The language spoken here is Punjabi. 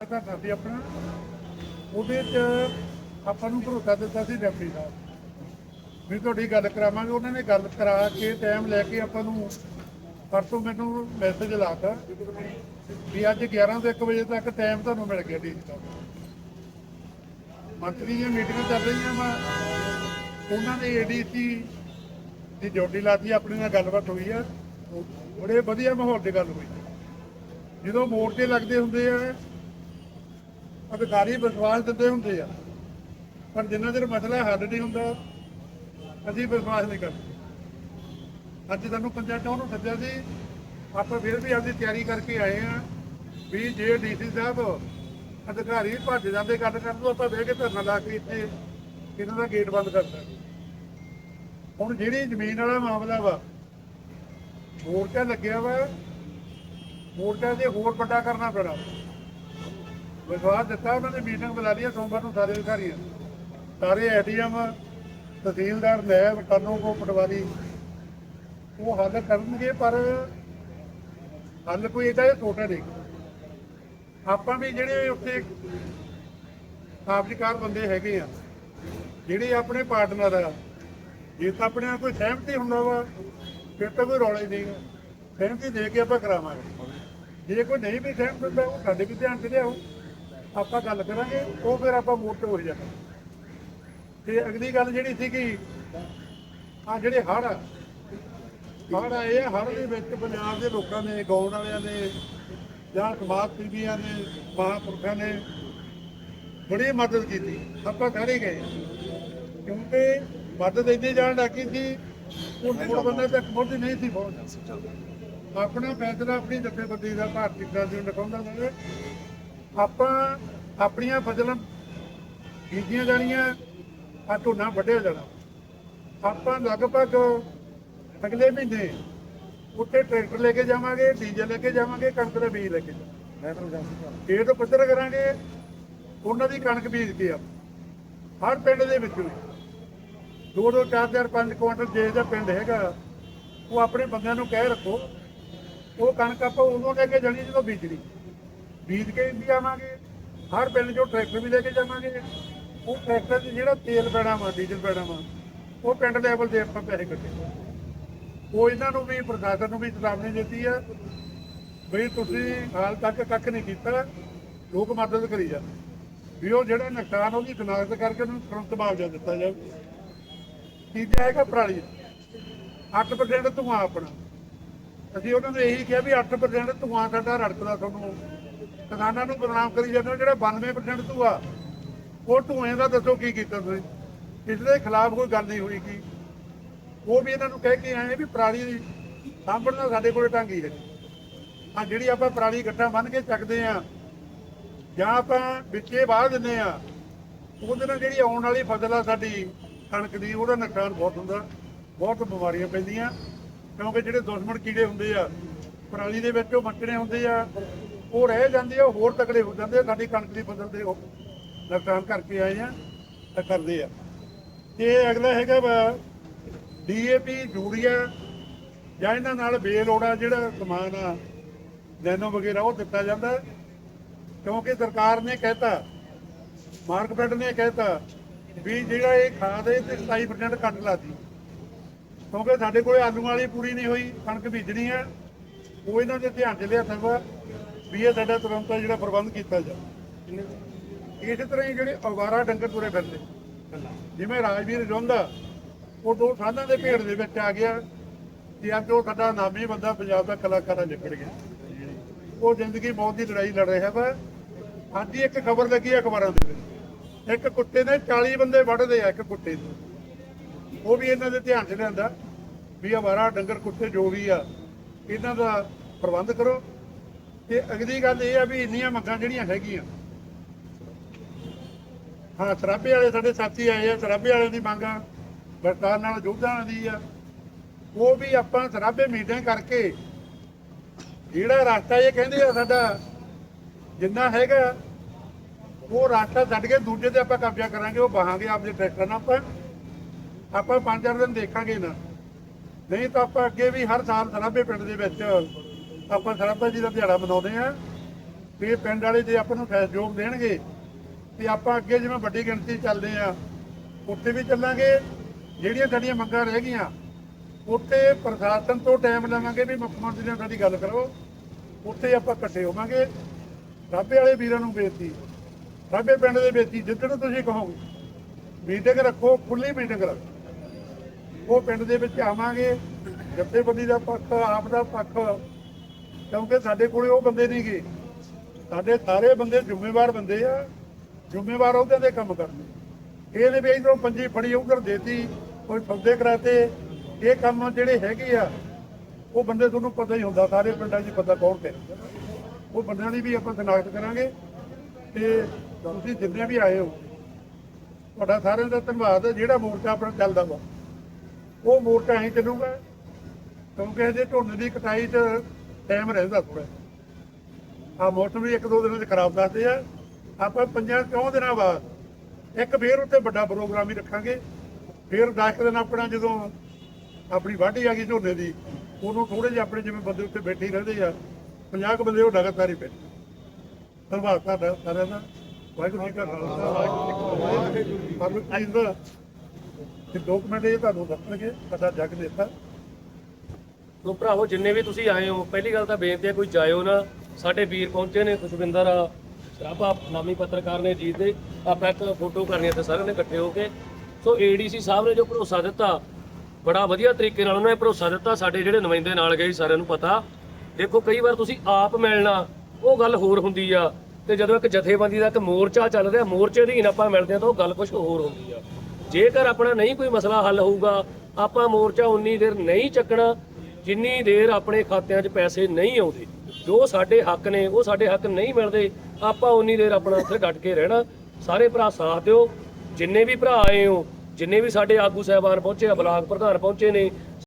ਤਾਂ ਸਾਡੀ ਆਪਣਾ, ਉਹਦੇ ਚ ਆਪਾਂ ਨੂੰ ਭਰੋਸਾ ਦਿੱਤਾ ਸੀ ਡਿਪਟੀ ਸਾਹਿਬ। ਵੀ ਤੁਹਾਡੀ ਗੱਲ ਕਰਾਵਾਂਗੇ, ਉਹਨਾਂ ਨੇ ਗੱਲ ਕਰਾ ਕੇ ਟਾਈਮ ਲੈ ਕੇ ਆਪਾਂ ਨੂੰ ਪਰਸੋਂ ਮੈਨੂੰ ਮੈਸੇਜ ਲਾਤਾ ਵੀ ਅੱਜ 11 ਤੋਂ 1 ਵਜੇ ਤੱਕ ਟਾਈਮ ਤੁਹਾਨੂੰ ਮਿਲ ਗਿਆ ਡੀ ਸਾਹਿਬ ਮੰਤਰੀ ਦੀਆਂ ਮੀਟਿੰਗਾਂ ਚੱਲ ਰਹੀਆਂ ਵਾ। ਉਹਨਾਂ ਨੇ ਏਡੀਸੀ ਦੀ ਡਿਊਟੀ ਲਾਤੀ, ਆਪਣੇ ਨਾਲ ਗੱਲਬਾਤ ਹੋਈ ਆ। ਬੜੇ ਵਧੀਆ ਮਾਹੌਲ ਦੀ ਗੱਲ ਹੋਈ। ਜਦੋਂ ਮੋਰਚੇ ਲੱਗਦੇ ਹੁੰਦੇ ਆ ਅਧਿਕਾਰੀ ਵਿਸ਼ਵਾਸ ਦਿੰਦੇ ਹੁੰਦੇ ਆ। ਪਰ ਜਿੰਨਾ ਚਿਰ ਮਸਲਾ ਹੱਲ ਨਹੀਂ ਹੁੰਦਾ, ਅਸੀਂ ਵਿਸ਼ਵਾਸ ਨਹੀਂ ਕਰਦੇ। ਅੱਜ ਤੁਹਾਨੂੰ ਪੰਚਾਇਤਾਂ ਨੂੰ ਸੱਦਿਆ ਸੀ, ਆਪਾਂ ਫਿਰ ਵੀ ਆਪਦੀ ਤਿਆਰੀ ਕਰਕੇ ਆਏ ਆ ਵੀ ਜੇ ਡੀਸੀ ਸਾਹਿਬ ਅਧਿਕਾਰੀ ਭੱਜ ਜਾਂਦੇ ਗੱਲ ਕਰਨ ਤੋਂ ਆਪਾਂ ਬਹਿ ਕੇ ਧਰਨਾ ਲਾ ਕੇ ਇੱਥੇ ਇਹਨਾਂ ਦਾ ਗੇਟ ਬੰਦ ਕਰ ਦਾਂਗੇ। ਹੁਣ ਜਿਹੜੀ ਜ਼ਮੀਨ ਵਾਲਾ ਮਾਮਲਾ ਵਾ, ਮੋਰਚਾ ਲੱਗਿਆ ਵਾ, ਮੋਰਚਾ ਦੇ ਹੋਰ ਵੱਡਾ ਕਰਨਾ ਪੈਣਾ। ਵਿਸ਼ਵਾਸ ਦਿੱਤਾ, ਉਹਨਾਂ ਨੇ ਮੀਟਿੰਗ ਬੁਲਾ ਲਈ ਹੈ ਸੋਮਵਾਰ ਨੂੰ ਸਾਰੇ ਅਧਿਕਾਰੀਆਂ ਸਾਰੇ ਐਡੀਐਮ ਤਹਿਸੀਲਦਾਰ ਨਾਇਬ ਟਰਨੋ ਕੋ ਪਟਵਾਰੀ, ਉਹ ਹੱਲ ਕਰਨਗੇ, ਪਰ ਹੱਲ ਕੋਈ ਇਹਦਾ ਛੋਟਾ ਨਹੀਂ। ਆਪਾਂ ਵੀ ਜਿਹੜੇ ਉੱਥੇ ਕਾਬਜ਼ਕਾਰ ਬੰਦੇ ਹੈਗੇ ਆ, ਜਿਹੜੇ ਆਪਣੇ ਪਾਰਟਨਰ ਆ, ਜੇ ਤਾਂ ਆਪਣੇ ਨਾਲ ਕੋਈ ਸਹਿਮਤੀ ਹੁੰਦਾ ਵਾ, ਫਿਰ ਤਾਂ ਕੋਈ ਰੌਲਾ ਹੀ ਨਹੀਂ ਸਹਿਮਤੀ ਦੇ ਕੇ ਆਪਾਂ ਕਰਾਵਾਂਗੇ। ਜੇ ਕੋਈ ਨਹੀਂ ਵੀ ਸਹਿਮਤ ਹੁੰਦਾ, ਉਹ ਸਾਡੇ ਵੀ ਧਿਆਨ 'ਚ ਲਿਆਓ। ਆਪਾਂ ਗੱਲ ਕਰਾਂਗੇ, ਉਹ ਫਿਰ ਆਪਾਂ ਮੋਟੇ ਹੋ ਜਾਣਾ। ਤੇ ਅਗਲੀ ਗੱਲ ਜਿਹੜੀ ਸੀਗੀ ਆ ਜਿਹੜੇ ਹੜ੍ਹ ਆ, ਹੜ੍ਹ ਆਏ ਆ ਹੜ੍ਹ ਦੇ ਵਿੱਚ ਪੰਜਾਬ ਦੇ ਲੋਕਾਂ ਨੇ ਗਾਉਣ ਵਾਲਿਆਂ ਨੇ ਜਾਂ ਸਮਾਜ ਸੇਵੀਆਂ ਨੇ ਮਹਾਂਪੁਰਖਾਂ ਨੇ ਬੜੀ ਮਦਦ ਕੀਤੀ। ਆਪਾਂ ਸਾਰੇ ਗਏ ਕਿਉਂਕਿ ਮਦਦ ਇੰਨੀ ਜਾਣ ਲੱਗੀ ਸੀ ਉਹ ਮੁੜ ਬੰਦੇ ਤੱਕ ਪਹੁੰਚੀ ਨਹੀਂ ਸੀ ਪਹੁੰਚ। ਆਪਣਾ ਫੈਸਲਾ ਆਪਣੀ ਜਥੇਬੰਦੀ ਦਾ ਭਾਰਤੀ ਕਿਸਾਨ ਨੂੰ ਲਿਖਾਉਂਦਾ ਹੋਵੇ ਆਪਾਂ ਆਪਣੀਆਂ ਫਸਲਾਂ ਬੀਜੀਆਂ ਜਾਣੀਆਂ ਆ ਝੋਨਾ ਵੱਢਿਆ ਜਾਣਾ। ਆਪਾਂ ਲਗਭਗ ਅਗਲੇ ਮਹੀਨੇ ਉੱਥੇ ਟਰੈਕਟਰ ਲੈ ਕੇ ਜਾਵਾਂਗੇ ਡੀਜ਼ਲ ਲੈ ਕੇ ਜਾਵਾਂਗੇ ਕਣਕ ਦਾ ਬੀਜ ਲੈ ਕੇ ਜਾਵਾਂਗੇ। ਇਹ ਤੋਂ ਪੱਧਰ ਕਰਾਂਗੇ ਉਹਨਾਂ ਦੀ ਕਣਕ ਬੀਜ ਕੇ ਆ ਹਰ ਪਿੰਡ ਦੇ ਵਿੱਚੋਂ ਦੋ ਦੋ ਚਾਰ ਚਾਰ ਪੰਜ ਕੁਇੰਟਲ ਜੇ ਦਾ ਪਿੰਡ ਹੈਗਾ ਉਹ ਆਪਣੇ ਬੰਦਿਆਂ ਨੂੰ ਕਹਿ ਰੱਖੋ ਉਹ ਕਣਕ ਆਪਾਂ ਉਦੋਂ ਲੈ ਕੇ ਜਾਣੀ ਜਦੋਂ ਬੀਜਣੀ। ਬੀਜ ਕੇ ਵੀ ਆਵਾਂਗੇ, ਹਰ ਪਿੰਡ ਚੋਂ ਟਰੈਕਟਰ ਵੀ ਲੈ ਕੇ ਜਾਵਾਂਗੇ। ਉਹ ਟਰੈਕਟਰ 'ਚ ਜਿਹੜਾ ਤੇਲ ਪੈਣਾ ਵਾ, ਡੀਜ਼ਲ ਪੈਣਾ ਵਾ, ਉਹ ਪਿੰਡ ਲੈਵਲ ਤੇ ਆਪਾਂ ਪੈਸੇ ਕੱਟੇ ਉਹ ਇਹਨਾਂ ਨੂੰ ਵੀ, ਪ੍ਰਸ਼ਾਸਨ ਨੂੰ ਵੀ ਚੇਤਾਵਨੀ ਦਿੱਤੀ ਆ ਵੀ ਤੁਸੀਂ ਹਾਲ ਤੱਕ ਕੱਖ ਨਹੀਂ ਕੀਤਾ, ਲੋਕ ਮਦਦ ਕਰੀ ਜਾ ਵੀ ਉਹ ਜਿਹੜਾ ਨੁਕਸਾਨ ਉਹਦੀ ਸ਼ਨਾਖਤ ਕਰਕੇ ਉਹਨੂੰ ਤੁਰੰਤ ਮੁਆਵਜ਼ਾ ਦਿੱਤਾ ਜਾਵੇ। ਤੀਜਾ ਹੈਗਾ ਪਰਾਲੀ। 8% ਧੂਆਂ ਆਪਣਾ। ਅਸੀਂ ਉਹਨਾਂ ਨੂੰ ਇਹੀ ਕਿਹਾ ਵੀ 8% ਧੂਆਂ ਸਾਡਾ ਰੜਕਦਾ ਤੁਹਾਨੂੰ। ਕਿਸਾਨਾਂ ਨੂੰ ਬਦਨਾਮ ਕਰੀ ਜਾਂਦੇ ਹੋ ਜਿਹੜਾ 92% ਧੂਆ, ਉਹ ਧੂਏ ਦਾ ਦੱਸੋ ਕੀ ਕੀਤਾ ਤੁਸੀਂ? ਇਸਦੇ ਖਿਲਾਫ ਕੋਈ ਗੱਲ ਨਹੀਂ ਹੋਈ ਕੀ? ਉਹ ਵੀ ਇਹਨਾਂ ਨੂੰ ਕਹਿ ਕੇ ਆਏ ਵੀ ਪਰਾਲੀ ਸਾਂਭਣ ਦਾ ਸਾਡੇ ਕੋਲ ਟਾਂਗੀ ਹੈ ਆ ਜਿਹੜੀ ਆਪਾਂ ਪਰਾਲੀ ਇਕੱਠਾ ਬੰਨ ਕੇ ਚੱਕਦੇ ਆ, ਜਾਂ ਆਪਾਂ ਵਿੱਚੇ ਵਾਹ ਦਿੰਦੇ ਆ, ਉਹਦੇ ਨਾਲ ਜਿਹੜੀ ਆਉਣ ਵਾਲੀ ਫਸਲ ਆ ਸਾਡੀ, ਕਣਕ ਦੀ, ਉਹਦਾ ਨੁਕਸਾਨ ਬਹੁਤ ਹੁੰਦਾ, ਬਹੁਤ ਬਿਮਾਰੀਆਂ ਪੈਂਦੀਆਂ। ਕਿਉਂਕਿ ਜਿਹੜੇ ਦੁਸ਼ਮਣ ਕੀੜੇ ਹੁੰਦੇ ਆ, ਪਰਾਲੀ ਦੇ ਵਿੱਚ ਉਹ ਮੱਕੜੇ ਹੁੰਦੇ ਆ ਉਹ ਰਹਿ ਜਾਂਦੇ ਆ ਹੋਰ ਤਕੜੇ ਹੋ ਜਾਂਦੇ ਆ, ਸਾਡੀ ਕਣਕ ਦੀ ਫਸਲ ਦੇ ਉਹ ਨੁਕਸਾਨ ਕਰਕੇ ਆਏ ਆ ਤਾਂ ਕਰਦੇ ਆ। ਤੇ ਅਗਲਾ ਹੈਗਾ ਵਾ ਡੀਏਪੀ, ਯੂਰੀਆ ਜਾਂ ਇਹਨਾਂ ਨਾਲ ਬੇਲੋੜਾ ਜਿਹੜਾ ਸਮਾਨ ਆ, ਨੈਨੋ ਵਗੈਰਾ ਉਹ ਦਿੱਤਾ ਜਾਂਦਾ। ਕਿਉਂਕਿ ਸਰਕਾਰ ਨੇ ਕਹਿਤਾ ਮਾਰਕਫੈਡ ਨੇ ਕਹਿਤਾ ਵੀ ਜਿਹੜਾ ਇਹ ਖਾਦ ਹੈ ਤੇ 27% ਕੱਟ ਲਾਤੀ ਕਿਉਂਕਿ ਸਾਡੇ ਕੋਲੇ ਆਲੂ ਵਾਲੀ ਪੂਰੀ ਨਹੀਂ ਹੋਈ, ਕਣਕ ਬੀਜਣੀ ਹੈ ਉਹ ਇਹਨਾਂ ਦੇ ਧਿਆਨ 'ਚ ਲਿਆ ਸਕਦਾ। ਵੀ ਇਹ ਸਾਡਾ ਤੁਰੰਤ ਜਿਹੜਾ ਪ੍ਰਬੰਧ ਕੀਤਾ ਜਾਵੇ ਇਸੇ ਤਰ੍ਹਾਂ ਹੀ ਜਿਹੜੇ ਅਵਾਰਾ ਡੰਗਰ ਤੁਰੇ ਫਿਰਦੇ। ਜਿਵੇਂ ਰਾਜਵੀਰ ਜੋਂਦਾ, ਉਹ ਦੋ ਸਾਲਾਂ ਦੇ ਭੇੜ ਦੇ ਵਿੱਚ ਆ ਗਿਆ ਤੇ ਅੱਜ ਉਹ ਸਾਡਾ ਨਾਮੀ ਬੰਦਾ ਪੰਜਾਬ ਦਾ ਕਲਾਕਾਰਾਂ ਨਿਕਲ ਗਿਆ। ਉਹ ਜ਼ਿੰਦਗੀ ਮੌਤ ਦੀ ਲੜਾਈ ਲੜ ਰਿਹਾ ਵਾ। ਅੱਜ ਇੱਕ ਖਬਰ ਲੱਗੀ ਅਖਬਾਰਾਂ ਦੇ ਵਿੱਚ। ਇੱਕ ਕੁੱਤੇ ਨੇ 40 ਬੰਦੇ ਵੱਢਦੇ ਆ ਇੱਕ ਕੁੱਤੇ ਨੂੰ। ਉਹ ਵੀ ਇਹਨਾਂ ਦੇ ਧਿਆਨ 'ਚ ਲਿਆਂਦਾ ਵੀ ਅਵਾਰਾ ਡੰਗਰ ਕੁੱਤੇ ਜੋ ਵੀ ਆ, ਇਹਨਾਂ ਦਾ ਪ੍ਰਬੰਧ ਕਰੋ। ਤੇ ਅਗਲੀ ਗੱਲ ਇਹ ਆ ਵੀ ਇੰਨੀਆਂ ਮੰਗਾਂ ਜਿਹੜੀਆਂ ਹੈਗੀਆਂ। ਹਾਂ ਸਰਾਬੇ ਵਾਲੇ ਸਾਡੇ ਸਾਥੀ ਆਏ ਆ ਸਰਾਬੇ ਵਾਲਿਆਂ ਦੀ ਮੰਗ ਆ ਬਰਤਾਨ ਨਾਲ ਯੋਧਾਂ ਦੀ ਆ। ਉਹ ਵੀ ਆਪਾਂ ਸਰਾਬੇ ਮੀਟਿੰਗ ਕਰਕੇ ਜਿਹੜਾ ਰਸਤਾ ਇਹ ਕਹਿੰਦੇ ਆ ਸਾਡਾ ਜਿੰਨਾ ਹੈਗਾ, ਉਹ ਰਸਤਾ ਛੱਡ ਕੇ ਦੂਜੇ ਤੇ ਆਪਾਂ ਕਬਜ਼ਾ ਕਰਾਂਗੇ, ਉਹ ਬਹਾਂਗੇ ਆਪਦੇ ਟਰੈਕਟਰ ਨਾਲ ਆਪਾਂ ਆਪਾਂ ਪੰਜ ਚਾਰ ਦਿਨ ਦੇਖਾਂਗੇ ਨਾ। ਨਹੀਂ ਤਾਂ ਆਪਾਂ ਅੱਗੇ ਵੀ ਹਰ ਸਾਲ ਸਰਾਬੇ ਪਿੰਡ ਦੇ ਵਿੱਚ ਆਪਾਂ ਸਰਾਬਾ ਜੀ ਦਾ ਦਿਹਾੜਾ ਮਨਾਉਂਦੇ ਆ ਵੀ ਇਹ ਪਿੰਡ ਵਾਲੇ ਜੇ ਆਪਾਂ ਨੂੰ ਸਹਿਯੋਗ ਦੇਣਗੇ ਤੇ ਆਪਾਂ ਅੱਗੇ ਜਿਵੇਂ ਵੱਡੀ ਗਿਣਤੀ ਚੱਲਦੇ ਆ ਉੱਥੇ ਵੀ ਚੱਲਾਂਗੇ, ਜਿਹੜੀਆਂ ਸਾਡੀਆਂ ਮੰਗਾਂ ਰਹਿ ਗਈਆਂ, ਉੱਥੇ ਪ੍ਰਸ਼ਾਸਨ ਤੋਂ ਟਾਈਮ ਲਵਾਂਗੇ ਵੀ ਮੁੱਖ ਮੰਤਰੀ ਨਾਲ ਸਾਡੀ ਗੱਲ ਕਰੋ, ਉੱਥੇ ਆਪਾਂ ਇਕੱਠੇ ਹੋਵਾਂਗੇ। ਰਾਬੇ ਵਾਲੇ ਵੀਰਾਂ ਨੂੰ ਬੇਨਤੀ, ਰਾਬੇ ਪਿੰਡ ਦੇ ਬੇਨਤੀ ਜਿੱਦਣ ਤੁਸੀਂ ਕਹੋਗੇ ਮੀਟਿੰਗ ਰੱਖੋ ਖੁੱਲੀ ਮੀਟਿੰਗ ਰੱਖੋ। ਉਹ ਪਿੰਡ ਦੇ ਵਿੱਚ ਆਵਾਂਗੇ, ਜਥੇਬੰਦੀ ਦਾ ਪੱਖ, ਆਪ ਦਾ ਪੱਖ ਕਿਉਂਕਿ ਸਾਡੇ ਕੋਲੇ ਉਹ ਬੰਦੇ ਨਹੀਂ ਨਹੀਂਗੇ ਸਾਡੇ ਸਾਰੇ ਬੰਦੇ ਜ਼ਿੰਮੇਵਾਰ ਬੰਦੇ ਆ। ਜ਼ਿੰਮੇਵਾਰ ਉਹਦੇ ਦੇ ਕੰਮ ਕਰਨੇ ਇਹ ਨੇ ਵੀ ਇਧਰੋਂ ਪੰਜੀ ਫੜੀ ਉਧਰ ਦੇਤੀ, ਕੋਈ ਸੌਦੇ ਕਰਾਤੇ। ਇਹ ਕੰਮ ਜਿਹੜੇ ਹੈਗੇ ਆ, ਉਹ ਬੰਦੇ ਤੁਹਾਨੂੰ ਪਤਾ ਹੀ ਹੁੰਦਾ, ਸਾਰੇ ਪਿੰਡਾਂ 'ਚ ਪਤਾ ਕੌਣ ਤੇ ਉਹ ਬੰਦਿਆਂ ਦੀ ਵੀ ਆਪਾਂ ਸ਼ਨਾਖਤ ਕਰਾਂਗੇ ਤੇ ਤੁਸੀਂ ਜਿੰਨੇ ਵੀ ਆਏ ਹੋ, ਤੁਹਾਡਾ ਸਾਰਿਆਂ ਦਾ ਧੰਨਵਾਦ, ਜਿਹੜਾ ਮੋਰਚਾ ਆਪਣਾ ਚੱਲਦਾ ਵਾ। ਉਹ ਮੋਰਚਾ ਐਂ ਚੱਲੂਗਾ, ਕਿਉਂਕਿ ਇਹਦੇ ਝੋਨੇ ਦੀ ਕਟਾਈ 'ਚ ਟਾਈਮ ਰਹਿੰਦਾ ਥੋੜਾ ਆ ਮੌਸਮ ਵੀ ਇੱਕ ਦੋ ਦਿਨਾਂ 'ਚ ਖਰਾਬ ਦੱਸਦੇ ਆ। ਆਪਾਂ ਪੰਜਾਂ ਚੌਂ ਦਿਨਾਂ ਬਾਅਦ ਇੱਕ ਫੇਰ ਉੱਤੇ ਵੱਡਾ ਪ੍ਰੋਗਰਾਮ ਹੀ ਰੱਖਾਂਗੇ। ਫੇਰ 10 ਦਿਨ ਆਪਣਾ ਜਦੋਂ ਆਪਣੀ ਵਾਢੀ ਆ ਗਈ ਝੋਨੇ ਦੀ ਉਦੋਂ ਥੋੜੇ ਜਿਹੇ ਆਪਣੇ ਜਿਵੇਂ ਬੰਦੇ ਉੱਤੇ ਬੈਠੇ ਹੀ ਰਹਿੰਦੇ ਆ। 50 ਕੁ ਬੰਦੇ ਉਹ ਲਗਾਤਾਰ ਹੀ ਬੈਠੇ। ਧੰਨਵਾਦ ਤੁਹਾਡਾ ਸਾਰਿਆਂ ਦਾ। ਵਾਹਿਗੁਰੂ ਜੀ ਕਾ ਖਾਲਸਾ। ਵਾਹਿਗੁਰੂ ਜੀ ਕੀ ਫਤਿਹ ਸਾਨੂੰ ਅੱਜ ਦਾ ਕਿ ਦੋ ਕੁ ਮਿੰਟ ਇਹ ਤੁਹਾਨੂੰ ਦੱਸਣਗੇ, ਸਾਡਾ ਜਗ ਦੇਤਾ ਸੋ ਭਰਾਵੋ, ਜਿੰਨੇ ਵੀ ਤੁਸੀਂ ਆਏ ਹੋ, ਪਹਿਲੀ ਗੱਲ ਤਾਂ ਬੇਨਤੀ ਹੈ, ਕੋਈ ਜਾਇਓ ਨਾ। ਸਾਡੇ ਵੀਰ ਪਹੁੰਚੇ ਨੇ, ਖੁਸ਼ਵਿੰਦਰ ਸਰਾਭਾ ਨਾਮੀ ਪੱਤਰਕਾਰ ਨੇ ਜੀਤ ਦੇ। ਆਪਾਂ ਇੱਕ ਫੋਟੋ ਕਰਨੀ ਹੈ ਤੇ ਸਾਰਿਆਂ ਨੇ ਇਕੱਠੇ ਹੋ ਕੇ। ਸੋ ਏਡੀਸੀ ਸਾਹਿਬ ਨੇ ਜੋ ਭਰੋਸਾ ਦਿੱਤਾ, ਬੜਾ ਵਧੀਆ ਤਰੀਕੇ ਨਾਲ ਉਹਨਾਂ ਨੇ ਭਰੋਸਾ ਦਿੱਤਾ, ਸਾਡੇ ਜਿਹੜੇ ਨੁਮਾਇੰਦੇ ਨਾਲ ਗਏ ਸਾਰਿਆਂ ਨੂੰ ਪਤਾ। ਦੇਖੋ, ਕਈ ਵਾਰ ਤੁਸੀਂ ਆਪ ਮਿਲਣਾ, ਉਹ ਗੱਲ ਹੋਰ ਹੁੰਦੀ ਆ। ਤੇ ਜਦੋਂ ਇੱਕ ਜਥੇਬੰਦੀ ਦਾ ਇੱਕ ਮੋਰਚਾ ਚੱਲ ਰਿਹਾ, ਮੋਰਚੇ ਦੀ ਆਪਾਂ ਮਿਲਦੇ ਆ ਤਾਂ ਉਹ ਗੱਲ ਕੁਝ ਹੋਰ ਹੁੰਦੀ ਆ। ਜੇਕਰ ਆਪਣਾ ਨਹੀਂ ਕੋਈ ਮਸਲਾ ਹੱਲ ਹੋਊਗਾ, ਆਪਾਂ ਮੋਰਚਾ ਉਨੀ ਦੇਰ ਨਹੀਂ ਚੱਕਣਾ ਜਿੰਨੀ ਦੇਰ ਆਪਣੇ ਖਾਤਿਆਂ 'ਚ ਪੈਸੇ ਨਹੀਂ ਆਉਂਦੇ, ਜੋ ਸਾਡੇ ਹੱਕ ਨੇ, ਉਹ ਸਾਡੇ ਹੱਕ ਨਹੀਂ ਮਿਲਦੇ, ਆਪਾਂ ਉਨੀ ਦੇਰ ਆਪਣਾ ਉੱਥੇ ਡਟ ਕੇ ਰਹਿਣਾ। ਸਾਰੇ ਭਰਾ ਸਾਥ ਦਿਓ। ਜਿੰਨੇ ਵੀ ਭਰਾ ਆਏ ਹੋ, ਜਿੰਨੇ ਵੀ ਸਾਡੇ ਆਗੂ ਸਹਿਬਾਨ ਪਹੁੰਚੇ ਆ, ਬਲਾਕ ਪ੍ਰਧਾਨ ਪਹੁੰਚੇ ਨੇ